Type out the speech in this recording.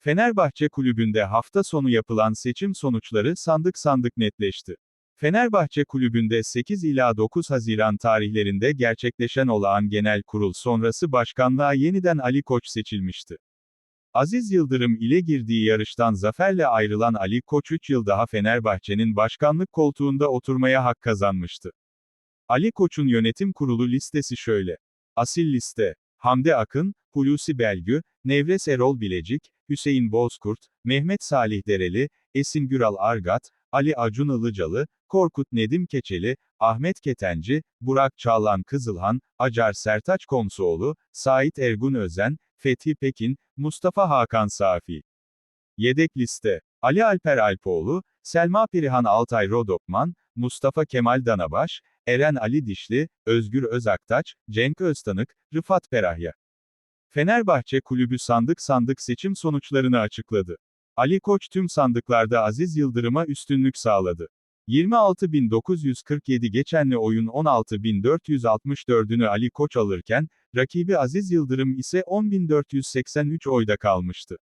Fenerbahçe Kulübü'nde hafta sonu yapılan seçim sonuçları sandık sandık netleşti. Fenerbahçe Kulübü'nde 8 ila 9 Haziran tarihlerinde gerçekleşen olağan genel kurul sonrası başkanlığa yeniden Ali Koç seçilmişti. Aziz Yıldırım ile girdiği yarıştan zaferle ayrılan Ali Koç 3 yıl daha Fenerbahçe'nin başkanlık koltuğunda oturmaya hak kazanmıştı. Ali Koç'un yönetim kurulu listesi şöyle. Asil liste. Hamdi Akın, Hulusi Belgü, Nevres Erol Bilecik, Hüseyin Bozkurt, Mehmet Salih Dereli, Esin Güral Argat, Ali Acun Ilıcalı, Korkut Nedim Keçeli, Ahmet Ketenci, Burak Çağlan Kızılhan, Acar Sertaç Komsoğlu, Sait Ergun Özen, Fethi Pekin, Mustafa Hakan Safi. Yedek liste. Ali Alper Alpoğlu, Selma Perihan Altay Rodokman, Mustafa Kemal Danabaş, Eren Ali Dişli, Özgür Özaktaç, Cenk Öztanık, Rıfat Perahya. Fenerbahçe Kulübü sandık sandık seçim sonuçlarını açıkladı. Ali Koç tüm sandıklarda Aziz Yıldırım'a üstünlük sağladı. 26.947 geçenli oyun 16.464'ünü Ali Koç alırken, rakibi Aziz Yıldırım ise 10.483 oyda kalmıştı.